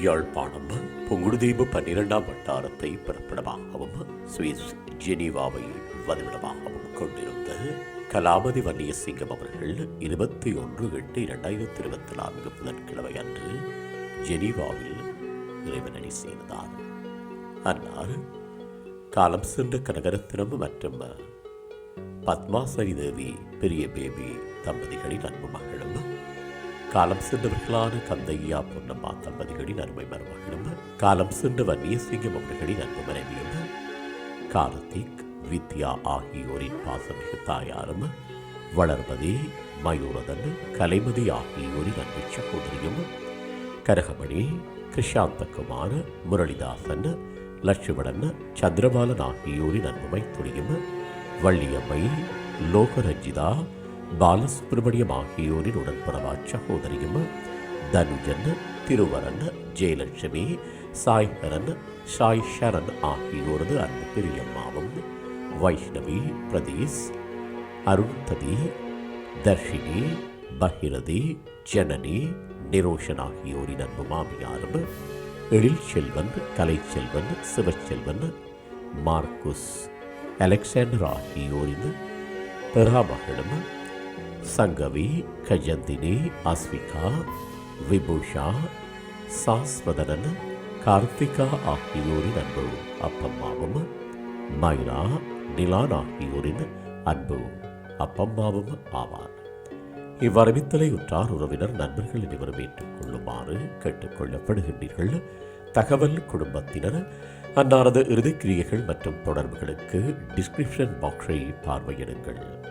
யாழ்ப்பாணம் புங்குடுதீவு பன்னிரெண்டாம் வட்டாரத்தை பிறப்பிடமாகவும் சுவிஸ் ஜெனீவாவை வதிவிடமாகவும் கொண்டிருந்த கலாபதி வன்னியசிங்கம் அவர்கள் இருபத்தி ஒன்று எட்டு இரண்டாயிரத்தி இருபத்தி நான்கு புதன்கிழமை அன்று ஜெனீவாவில் இறைவனடி சேர்ந்தார் அன்னார் காலம் சென்ற கனகரத்தினம் மற்றும் பத்மாசரி தேவி பெரிய பேபி தம்பதிகளின் அன்பு மகளும் காலம் சென்றவர்களான கந்தையா பொன்னம்மா தம்பதிகளின் அருமை மருமகளும் காலம் சென்ற வன்னியசிங்கம் அவர்களின் அன்பு மனைவியும் கார்த்திக் வித்யா ஆகியோரின் பாசமிகு தாயாரும் வளர்மதி மயூரதன் கலைமதி ஆகியோரின் அன்பு சகோதரியும் கரகமணி கிருஷாந்தகுமார் முரளிதாசன் லட்சுமணன் சந்திரபாலன் ஆகியோரின் அன்புமை துணியும் வள்ளியம்மை லோகரஞ்சிதா பாலசுப்ரமணியம் ஆகியோரின் உடன்பிறவா சகோதரியும் தனுஜன் திருவரன் ஜெயலட்சுமி சாய்ஹரன் சாய் ஷரன் ஆகியோரது அன்பு பெரியம்மாவும் வைஷ்ணவி பிரதீஷ் அருண்ததி தர்ஷினி பகிரதி ஜனனி நிரோஷன் ஆகியோரின் அன்பு மாமியாரும் எழில் செல்வன் கலைச்செல்வன் சிவச்செல்வன் மார்க்குஸ் அலெக்சாண்டர் ஆகியோரின் பெறாமகளும் சங்கவி கஜந்தினி அஸ்விகா விபூஷா சாஸ்வதனன் கார்த்திகா ஆகியோரின் அன்பு அப்பம்மாவும் மைனா நிலான் ஆகியோரின் அன்பு அப்பம்மாவும் ஆவார். இவ்வரவித்தலை உற்றார் உறவினர் நண்பர்கள் அனைவரும் ஏற்றுக்கொள்ளுமாறு கேட்டுக்கொள்ளப்படுகின்றீர்கள். தகவல் குடும்பத்தினர் அன்னாரது இறுதிக்கிரியைகள் மற்றும் தொடர்புகளுக்கு டிஸ்கிரிப்ஷன் பாக்ஸை பார்வையிடுங்கள்.